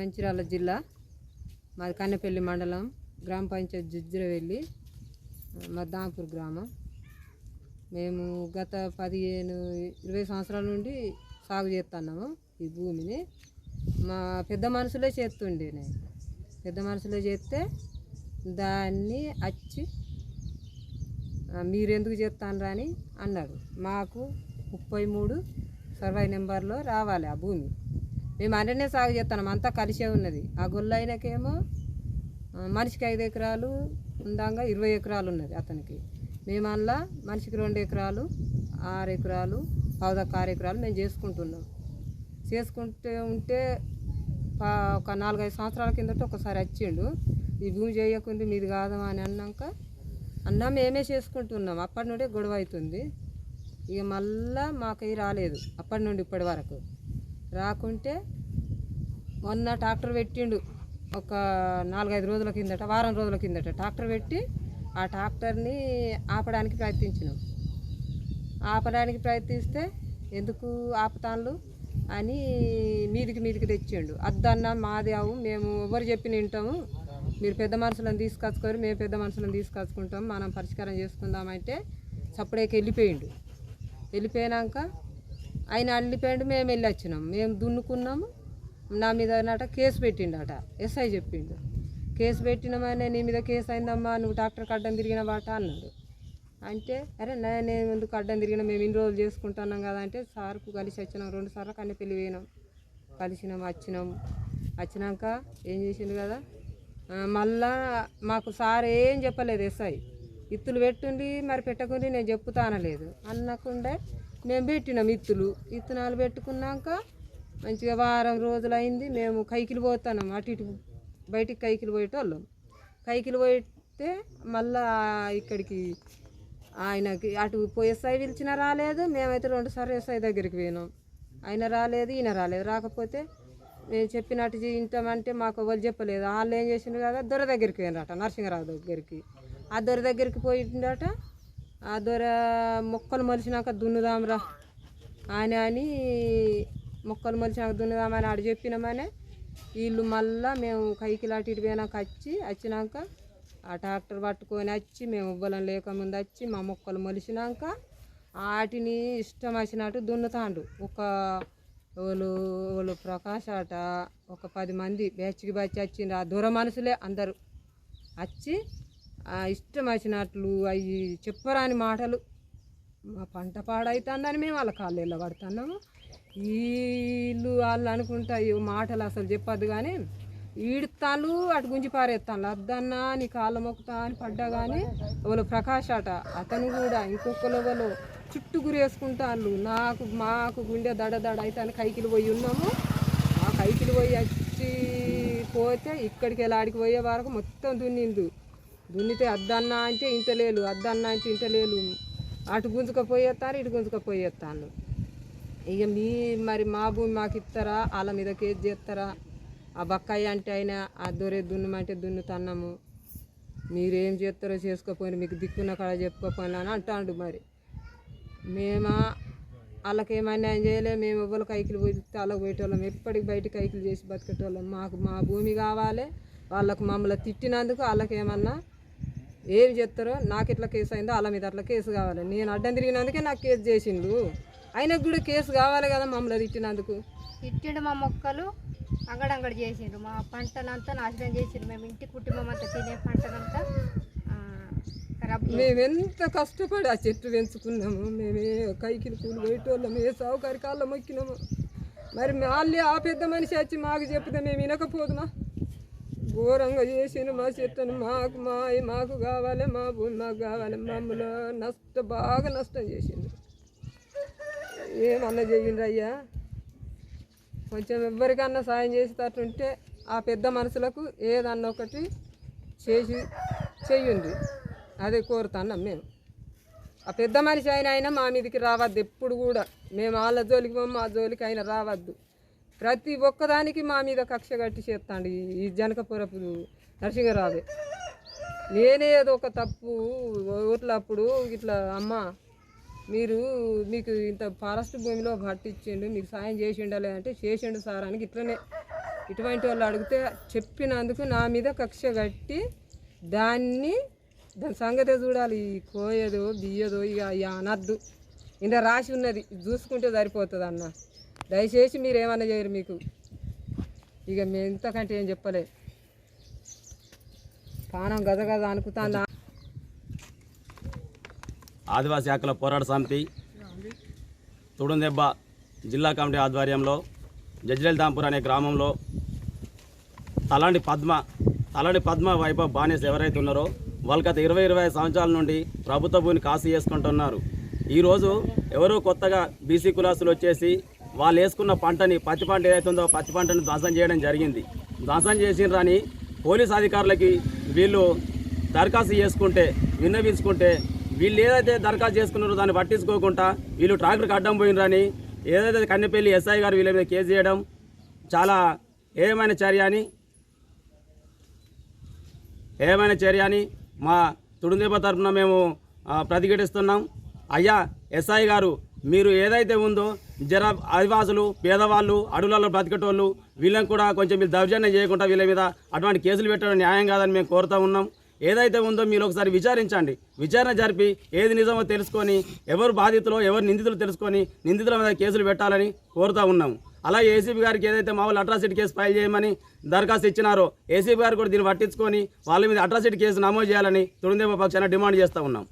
మంచిర్యాల జిల్లా. మాది కన్నెపల్లి మండలం. గ్రామ పంచాయతీ జుజ్జిరవెల్లి మా దాంపూర్ గ్రామం. మేము గత పదిహేను ఇరవై సంవత్సరాల నుండి సాగు చేస్తున్నాము ఈ భూమిని. మా పెద్ద మనుషులే చేస్తుండే నేను. పెద్ద మనుషులే చేస్తే దాన్ని వచ్చి మీరెందుకు మీరు ఎందుకు చేస్తాను అని అన్నాడు. మాకు ముప్పై మూడు సర్వై నెంబర్లో రావాలి ఆ భూమి. మేము అన్ననే సాగు చేస్తున్నాం. అంతా కలిసే ఉన్నది. ఆ గొల్ల మనిషికి ఐదు ఎకరాలు ఉందాగా ఇరవై ఎకరాలు ఉన్నది అతనికి. మేము అందులో మనిషికి రెండు ఎకరాలు ఆరు ఎకరాలు పావుదక్క ఆరు ఎకరాలు మేము చేసుకుంటున్నాం. చేసుకుంటే ఉంటే పా- ఒక నాలుగైదు సంవత్సరాల కిందట ఒకసారి వచ్చిండు. ఈ భూమి చేయకుండా మీది కాదమా అని అన్నాక అన్నా మేమే చేసుకుంటున్నాం. అప్పటి నుండే గొడవ అవుతుంది. ఇక మళ్ళా మాకు రాలేదు. అప్పటి నుండి ఇప్పటి వరకు. రాకుంటే మొన్న ట్రాక్టర్ పెట్టిండు. ఒక నాలుగైదు రోజుల కిందట వారం రోజుల కిందట ట్రాక్టర్ పెట్టి ఆ ట్రాక్టర్ని ఆపడానికి ప్రయత్నించినాం. ఆపడానికి ప్రయత్నిస్తే ఎందుకు ఆపుతాన్లు అని మీదికి మీదికి తెచ్చిండు. అద్దన్న మాది అవు మేము ఎవరు చెప్పిన వింటాము. మీరు పెద్ద మనుషులను తీసుకొచ్చుకోరు మేము పెద్ద మనుషులను తీసుకొచ్చుకుంటాం. మనం పరిష్కారం చేసుకుందామంటే చప్పుడేకి వెళ్ళిపోయిండు. వెళ్ళిపోయినాక ఆయన అల్లిపోయిండు మేము వెళ్ళి వచ్చినాం. మేము దున్నుకున్నాము. నా మీద నాట కేసు పెట్టిండట. ఎస్ఐ చెప్పిండు. కేసు పెట్టినామని నీ మీద కేసు అయిందమ్మా నువ్వు డాక్టర్ అడ్డం తిరిగిన బాట అన్నాడు. అంటే అరే నేను ఎందుకు అడ్డం తిరిగిన? మేము ఇన్ని రోజులు చేసుకుంటున్నాం కదా అంటే సార్కు కలిసి వచ్చినాం. రెండు సార్లు కన్నీ పెళ్ళి పోయినాం. కలిసినాం వచ్చినాం. వచ్చినాక ఏం చేసిండు కదా? మళ్ళా మాకు సార్ ఏం చెప్పలేదు ఎస్ఐ. ఇత్తులు పెట్టుండి మరి పెట్టకుండి నేను చెప్పుతానలేదు అన్నకుండే మేము పెట్టినాం ఇత్తులు ఇత్తనాలు పెట్టుకున్నాక మంచిగా వారం రోజులు అయింది మేము కైకిలు పోతున్నాం. అటు ఇటు బయటికి కైకిలు పోయేటోళ్ళం. కైకిలు పోయితే మళ్ళా ఇక్కడికి ఆయనకి అటు పోయేసాయి పిలిచినా రాలేదు. మేమైతే రెండు సార్లు ఎస్ఐ దగ్గరికి పోయినాం. ఆయన రాలేదు ఈయన రాలేదు. రాకపోతే మేము చెప్పినట్టు వింటామంటే మాకు ఎవరు చెప్పలేదు. వాళ్ళు ఏం చేసిండ్రు కదా దొర దగ్గరికి పోయినరట నరసింహరావు దగ్గరికి. ఆ దొర దగ్గరికి పోయిండట ఆ దొర మొక్కలు మొలిచినాక దున్నుదాంరా. అని అని మొక్కలు మొలిచినాక దున్నుదామని ఆడ చెప్పినామనే వీళ్ళు మళ్ళా మేము కైకిలాటి పోయినాక వచ్చి వచ్చినాక ఆ ట్రాక్టర్ పట్టుకొని వచ్చి మేము ఉవ్వలం లేకముందు వచ్చి మా మొక్కలు మొలిచినాక వాటిని ఇష్టం వచ్చినట్టు దున్నుతాండు ఒక వాళ్ళు వాళ్ళు ప్రకాష్ అట ఒక పది మంది బ్యాచ్కి బ్యాచ్ వచ్చిండ్రు. ఆ దూర మనుషులే అందరూ. వచ్చి ఇష్టం వచ్చినట్లు అవి చెప్పరాని మాటలు. మా పంట పాడైతుందని మేము వాళ్ళ కాళ్ళు ఇలా పడుతున్నాము. వీళ్ళు వాళ్ళు అనుకుంటా మాటలు అసలు చెప్పద్దు కానీ ఈడుతాళ్ళు అటు గుంజి పారేస్తాను అద్దన్నా నీ కాళ్ళ మొక్కుతా అని పడ్డా కానీ వాళ్ళు ప్రకాష్ అట అతను కూడా ఇంకొకరు వాళ్ళు చుట్టూ గురేసుకుంటాళ్ళు. నాకు మాకు గుండె దడ దడ అయితే అని కైకిలు పోయి ఉన్నాము. ఆ కైకిలు పోయి వచ్చి పోతే ఇక్కడికి వెళ్ళి ఆడికి పోయే వరకు మొత్తం దున్నిందు దున్నితే అద్దన్నా అంటే ఇంటలేలు అద్దన్నా అంటే ఇంటలేలు అటు గుంజుకపోయేస్తారు ఇటు గుంజుకపోయేస్తాను ఇక మీ మరి మా భూమి మాకు ఇస్తారా వాళ్ళ మీద కేసు చేస్తారా ఆ బక్కాయి అంటే అయినా ఆ దొరే దున్నమంటే దున్నుతన్నాము. మీరేం చేస్తారో చేసుకోపోయిన మీకు దిక్కున్న కాడ చెప్పుకోపోయినా అని అంటాడు మరి. మేమా వాళ్ళకి ఏం అన్యాయం చేయలే మేము ఎవ్వరు కైకిలు పోతే వాళ్ళకి పోయేటోళ్ళం. ఎప్పటికి బయట కైకిలు చేసి బతికేటోళ్ళం. మాకు మా భూమి కావాలి వాళ్ళకు మమ్మల్ని తిట్టినందుకు వాళ్ళకేమన్నా ఏం చేస్తారో నాకు ఇట్లా కేసు అయిందో వాళ్ళ మీద అట్లా కేసు కావాలి. నేను అడ్డం తిరిగినందుకే నాకు కేసు చేసిండు ఆయనకు కూడా కేసు కావాలి కదా మమ్మల్ని తిట్టినందుకు. ఇచ్చిండు మా మొక్కలు అంగడంగడి చేసిండ్రు. మా పంటనంతా నాశనం చేసిండ్రు. మేము ఇంటి కుటుంబం అంతా తినే పంటనంతా ఆ, ఖరాబ్ చేసిండ్రు. మేము ఎంత కష్టపడి ఆ చెట్టు పెంచుకున్నాము. మేమే కైకిలు కూలి పోయేటోళ్ళం ఏ సౌకర్య కాళ్ళ మొక్కినాము. మరి మళ్ళీ ఆ పెద్ద మనిషి వచ్చి మాకు చెప్తే మేము వినకపోదుమా? ఘోరంగా చేసిన మా చెట్టును మాకు మా మాకు కావాలి మా భూమి మాకు కావాలి. మమ్మల్ని నష్ట బాగా నష్టం చేసింది ఏమన్నా చెయ్యండి అయ్యా? కొంచెం ఎవరికన్నా సాయం చేసేటట్టుంటే ఆ పెద్ద మనుషులకు ఏదన్నా ఒకటి చేసి చెయ్యండి అదే కోరుతున్నాం మేము. ఆ పెద్ద మనిషి అయిన అయినా మా మీదకి రావద్దు ఎప్పుడు కూడా. మేము వాళ్ళ జోలికి మా జోలికి అయినా రావద్దు. ప్రతి ఒక్కదానికి మా మీద కక్ష కట్టి చేస్తాండి. ఈ- జనకపురపు నరసింహరాజు. నేనే ఏదో ఒక తప్పు ఓట్లప్పుడు ఇట్లా అమ్మ మీరు మీకు ఇంత ఫారెస్ట్ భూమిలో పట్టించిండు మీకు సాయం చేసిండలే అంటే చేసిండు సార్ అని ఇట్లనే. ఇటువంటి వాళ్ళు అడిగితే చెప్పినందుకు నా మీద కక్ష కట్టి దాన్ని దాని సంగతే చూడాలి. ఈ కోయదో బియ్యదో ఇక అనద్దు ఇంత రాసి ఉన్నది. చూసుకుంటే సరిపోతుంది అన్న దయచేసి మీరు ఏమన్నా చేయరు మీకు. ఇక మేము ఇంతకంటే ఏం చెప్పలే. పానం గద గద అనుకుతాందా? ఆదివాసీ హక్కుల పోరాట సమితి తుడుందెబ్బ జిల్లా కమిటీ ఆధ్వర్యంలో జడ్జిలల్దాంపూర్ అనే గ్రామంలో తలాంటి పద్మ తలాంటి పద్మ వైభవ్ బానేస్ ఎవరైతే ఉన్నారో వాళ్ళు గత ఇరవై ఇరవై ఐదు సంవత్సరాల నుండి ప్రభుత్వ భూమిని కాసు చేసుకుంటున్నారు. ఈరోజు ఎవరో కొత్తగా బీసీ కులాసులు వచ్చేసి వాళ్ళు వేసుకున్న పంటని పత్తి పంట ఏదైతుందో పత్తి పంటను ధ్వంసం చేయడం జరిగింది. ధ్వంసం చేసిండ్రని పోలీస్ అధికారులకి వీళ్ళు దరఖాస్తు చేసుకుంటే విన్నవించుకుంటే వీళ్ళు ఏదైతే దరఖాస్తు చేసుకున్నారో దాన్ని పట్టించుకోకుండా వీళ్ళు ట్రాక్టర్కి అడ్డం పోయినరని ఏదైతే కన్నెపల్లి ఎస్ఐ గారు వీళ్ళ మీద కేసు చేయడం చాలా ఏమైన చర్య అని ఏమైనా చర్య అని మా తుడుందేప తరఫున మేము ప్రతిఘటిస్తున్నాం. అయ్యా ఎస్ఐ గారు మీరు ఏదైతే ఉందో జర ఆదివాసులు పేదవాళ్ళు అడవులలో బ్రతికేటోళ్ళు వీళ్ళని కూడా కొంచెం మీరు దౌర్జన్యం చేయకుండా వీళ్ళ మీద అటువంటి కేసులు పెట్టడం న్యాయం కాదని మేము కోరుతూ ఉన్నాం. ఏదైతే ఉందో మీరు ఒకసారి విచారించండి. విచారణ జరిపి ఏది నిజమో తెలుసుకొని ఎవరు బాధితులో ఎవరు నిందితులు తెలుసుకొని నిందితుల మీద కేసులు పెట్టాలని కోరుతూ ఉన్నాం. అలాగే ఏసీబీ గారికి ఏదైతే మా వాళ్ళు అట్రాసిటీ కేసు ఫైల్ చేయమని దరఖాస్తు ఇచ్చినారో ఏసీబీ గారు కూడా దీన్ని పట్టించుకొని వాళ్ళ మీద అట్రాసిటీ కేసు నమోదు చేయాలని తుడుందేవ పక్షాన డిమాండ్ చేస్తూ ఉన్నాం.